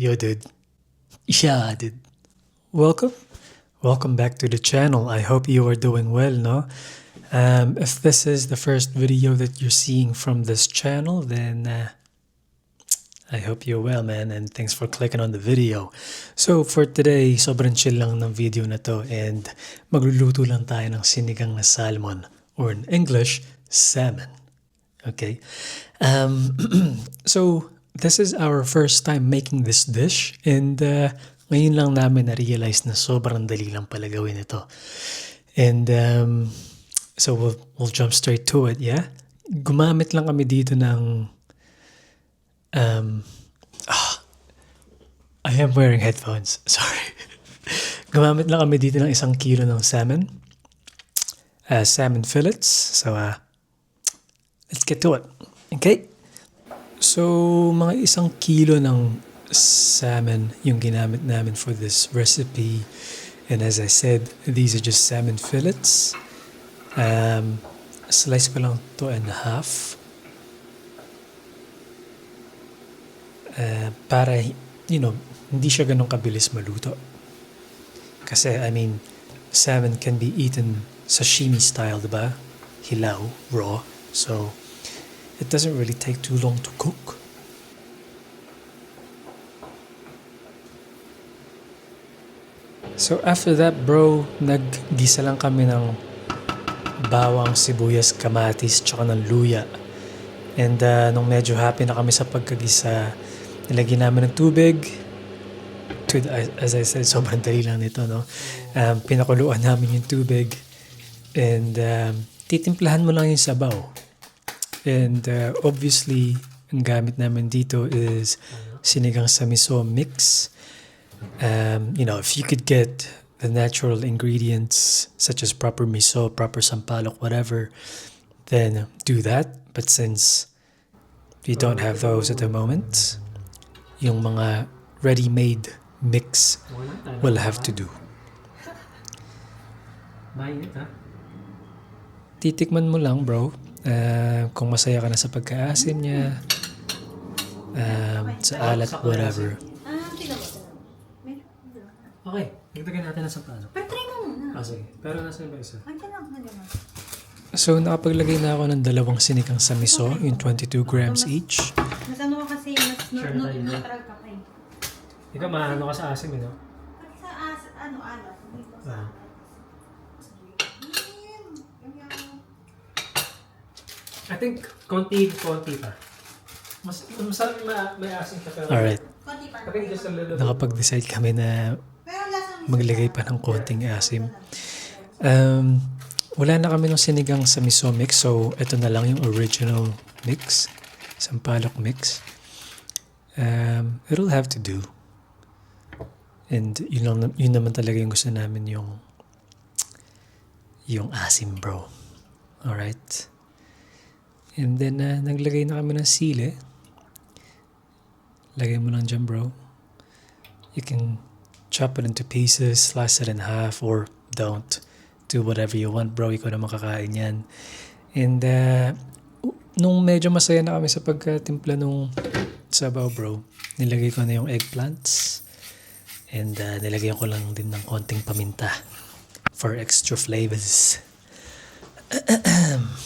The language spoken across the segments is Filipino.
Yo, dude. Yeah, dude. Welcome. Welcome back to the channel. I hope you are doing well, no? Um, if this is the first video that you're seeing from this channel, then uh, I hope you're well, man, and thanks for clicking on the video. So, for today, sobrang chill lang ng video na to and magluluto lang tayo ng sinigang na salmon or in English, salmon. Okay? Um, so, this is our first time making this dish and uh, ngayon lang namin na-realize na sobrang dali lang pala gawin ito. And um, so, we'll, we'll jump straight to it, yeah? Gumamit lang kami dito ng Um, ah, I am wearing headphones. Sorry. Gumamit lang kami dito ng isang kilo ng salmon. Uh, salmon fillets. So, uh, let's get to it. Okay? So, mga isang kilo ng salmon yung ginamit namin for this recipe. And as I said, these are just salmon fillets. Um, slice ko lang to in half. uh, para, you know, hindi siya ganun kabilis maluto. Kasi, I mean, salmon can be eaten sashimi style, di ba? Hilaw, raw. So, it doesn't really take too long to cook. So, after that, bro, naggisa lang kami ng bawang, sibuyas, kamatis, tsaka ng luya. And uh, nung medyo happy na kami sa pagkagisa, nilagyan namin ng tubig. To, as I said, sobrang dali lang nito, no? Um, pinakuluan namin yung tubig. And um, titimplahan mo lang yung sabaw. And uh, obviously, ang gamit namin dito is sinigang sa miso mix. Um, you know, if you could get the natural ingredients such as proper miso, proper sampalok, whatever, then do that. But since we don't have those at the moment, yung mga ready-made mix will have to do. Titikman mo lang, bro. Uh, kung masaya ka na sa pagkaasim niya, um, sa alat, whatever. Ah. Okay, dagdagan natin na sa paano. Pero try mo muna. Ah, sige. Pero nasa ba isa? Andiyan lang, nandiyan lang. So, nakapaglagay na ako ng dalawang sinigang sa miso, yung 22 grams each. Mas ano ka kasi, mas no, Sure no, no? neutral ka pa eh. Ikaw maano ka sa asim eh, no? Pag sa as, ano, alat. Ah. I think konti, konti pa. Mas, masarap ma, may asim ka pero... Alright, Konti pa. I think just a little bit. nakapag-decide kami na Pero maglagay pa ng konting asim. Um, wala na kami ng sinigang sa miso mix, so ito na lang yung original mix, sampalok mix. Um, it'll have to do. And yun, lang, yun naman talaga yung gusto namin yung yung asim bro. Alright? And then, uh, naglagay na kami ng sili. Lagay mo lang dyan bro. You can chop it into pieces, slice it in half, or don't. Do whatever you want, bro. Ikaw na makakain yan. And, uh, nung medyo masaya na kami sa pagkatimpla nung sabaw, bro, nilagay ko na yung eggplants. And, uh, nilagyan ko lang din ng konting paminta for extra flavors.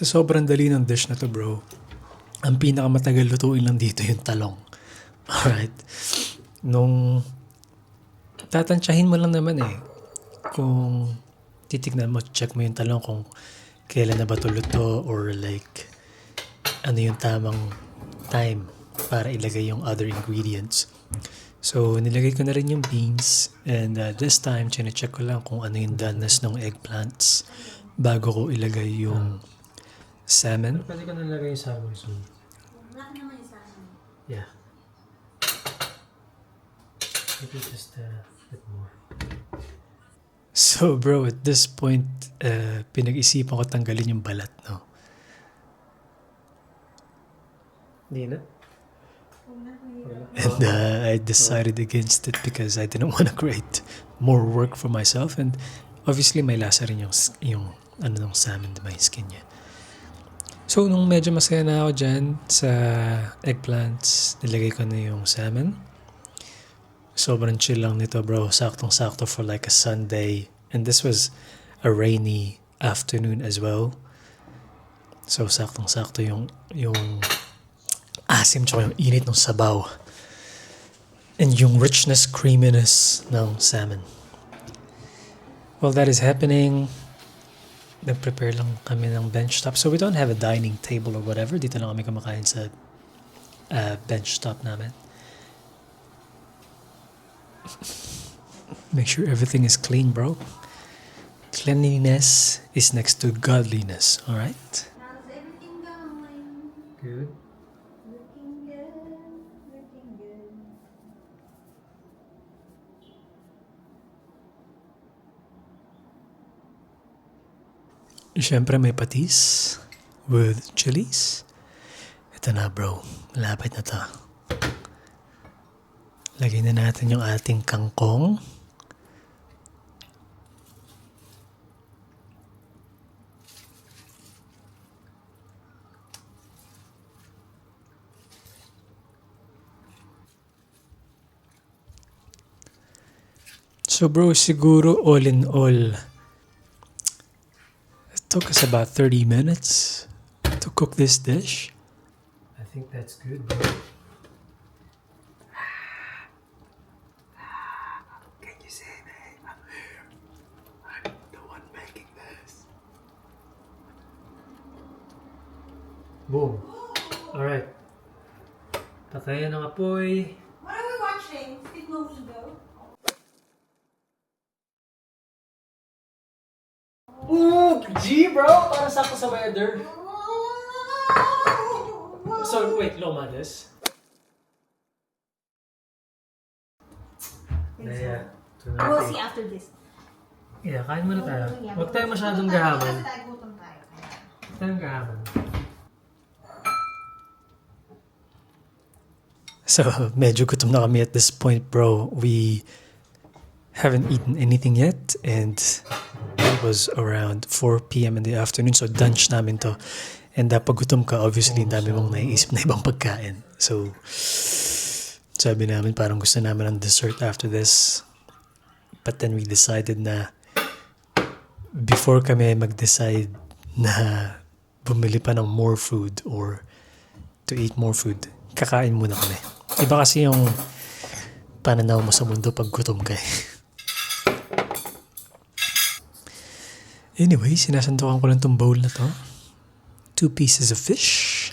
Sa sobrang dali ng dish na to, bro, ang pinakamatagal lutuin lang dito yung talong. Alright? Nung tatansyahin mo lang naman eh. Kung titignan mo, check mo yung talong kung kailan na ba ito luto or like ano yung tamang time para ilagay yung other ingredients. So, nilagay ko na rin yung beans and uh, this time, check ko lang kung ano yung doneness ng eggplants bago ko ilagay yung salmon. Pwede ko nalagay yung salmon soon. Malaki naman yung sa akin. Yeah. Maybe just uh, a bit more. So bro, at this point, uh, pinag-isipan ko tanggalin yung balat, no? Hindi na? And uh, I decided against it because I didn't want to create more work for myself and obviously may lasa rin yung, yung ano ng salmon, yung skin niya. So, nung medyo masaya na ako dyan sa eggplants, nilagay ko na yung salmon. Sobrang chill lang nito bro. Saktong-sakto for like a Sunday. And this was a rainy afternoon as well. So, saktong-sakto yung, yung asim tsaka yung init ng sabaw. And yung richness, creaminess ng salmon. While that is happening, nag-prepare lang kami ng bench top. So we don't have a dining table or whatever. Dito lang kami kumakain sa uh, bench top namin. Make sure everything is clean, bro. Cleanliness is next to godliness, alright? How's everything going? Good. Looking good, looking good. Siyempre may patis with chilies. Ito na bro, malapit na to. Lagay na natin yung ating kangkong. So bro, siguro all in all, took us about 30 minutes to cook this dish. I think that's good, bro. Can you say that I'm here? I'm the one making this. Boom. Alright. Patayan ng apoy. What are we watching? Speak no ego. G, bro! Para sakto sa weather. So, wait, loma this? Yeah. Ito na We'll natin. see after this. Yeah, kain muna tayo. Yeah, Huwag tayo masyadong gahaman. Kasi tayo gutom tayo. Huwag tayong gahaman. So, medyo gutom na kami at this point, bro. We haven't eaten anything yet and it was around 4 p.m. in the afternoon. So, lunch namin to. And uh, pag gutom ka, obviously, ang dami mong naiisip na ibang pagkain. So, sabi namin parang gusto namin ng dessert after this. But then we decided na before kami mag-decide na bumili pa ng more food or to eat more food, kakain muna kami. Iba kasi yung pananaw mo sa mundo pag gutom ka eh. Anyway, sinasandukan ko lang tong bowl na to. Two pieces of fish.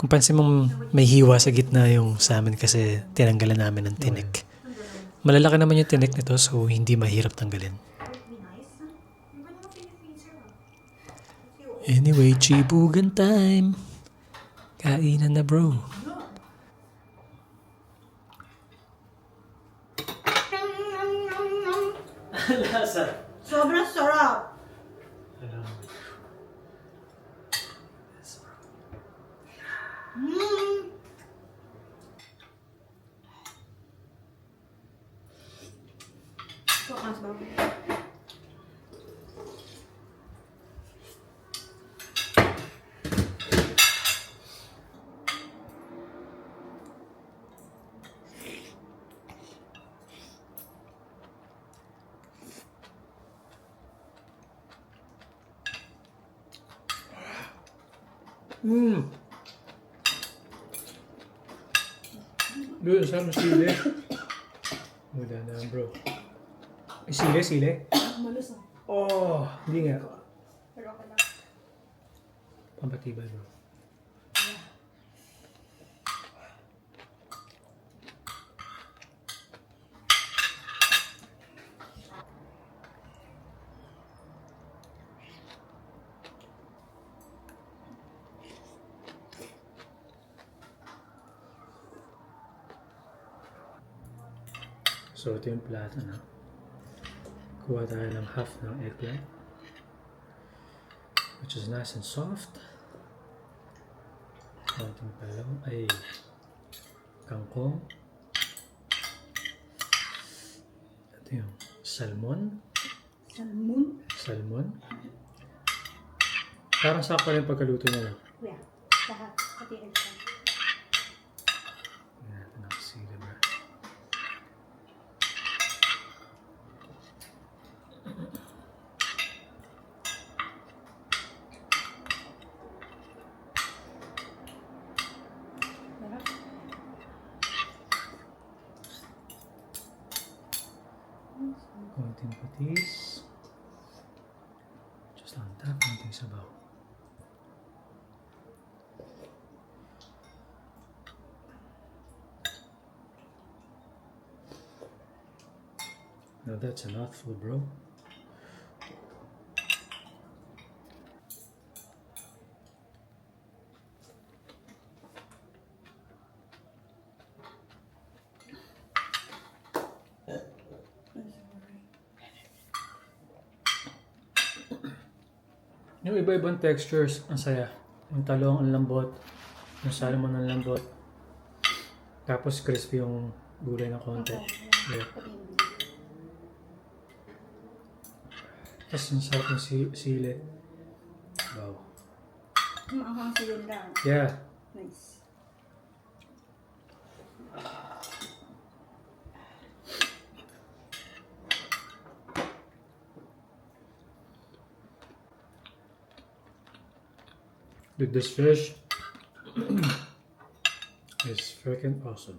Kung pansin mo, may hiwa sa gitna yung salmon kasi tinanggalan namin ng tinik. Malalaki naman yung tinik nito so hindi mahirap tanggalin. Anyway, chibugan time. Kainan na bro. Mmm. Doon, sama sili. Wala na, bro. Ay, sili, sili. Malus ah. Oh, hindi nga. Pero okay lang. Pampatibay, bro. So, ito yung plato na. Kuha tayo ng half ng eggplant. Which is nice and soft. Konting palaw. Ay, kangkong. Ito yung salmon. Salmon. Salmon. Parang sakto rin pagkaluto niya. Yeah. Lahat. Pati extra. Ayan, ito na sili bro. Sarap. Konting patis. Diyos lang, tap, konting sabaw. Now that's a mouthful, bro. Yung iba-ibang textures, ang saya. Yung talong, ang lambot. Yung salmon, ang lambot. Tapos crispy yung gulay na konti. Yeah. Pati yung Tapos yung sarap ng si- sili. Wow. Maanghang sila lang. Yeah. Nice. Dude, this fish is freaking awesome.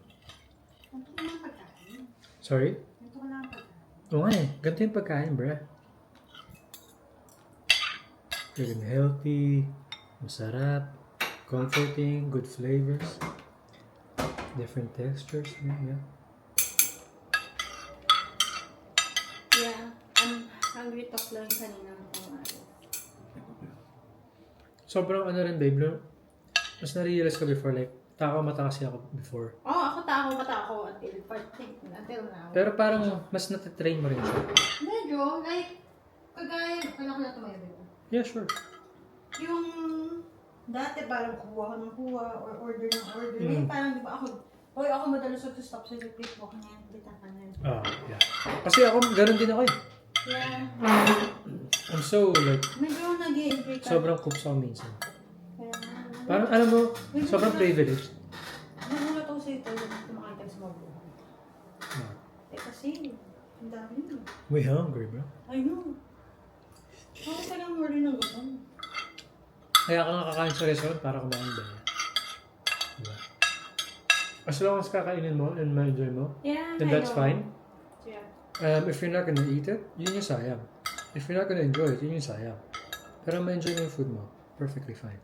Sorry? Ito ko lang pagkain. Oo nga eh. Ganito yung pagkain, bruh. Freaking healthy, masarap, comforting, good flavors, different textures. Yeah, yeah. Yeah. I'm hungry talk lang kanina ano. Sobrang ano rin, babe, no? Mas na-realize ko before, like, tao mata kasi ako before. Oo, oh, ako tao, bata ako until, until now. Pero parang mas natitrain mo rin siya. Medyo, like, kagaya, kailan ko na tumayo. Yeah, sure. Yung dati parang kuha ko ng kuha or order ng order. Mm. Ngayon parang di ba ako, Hoy, ako madalas to stop sa repeat mo kanya, bitan ka na. Ah, yeah. Kasi ako, ganun din ako eh. Yeah. I'm so, like, Medyo nag-i-enjoy ka. sobrang coops ako minsan. Kaya, Parang, alam mo, sobrang privileged. nagulat ako sa ito yung kumakain tayo sa mga buhay. Ah. Eh kasi, ang dami. We hungry, bro. I know. Ako talagang wala ng gutom. Kaya ka nakakain sa restaurant para kumain ba? Diba? As long as kakainin mo and ma-enjoy mo, Yeah, then I that's know. fine. Yeah. Um, if you're not gonna eat it, yun yung sayang. If you're not gonna enjoy it, yun yung sayang. Pero ma-enjoy mo yung food mo, perfectly fine.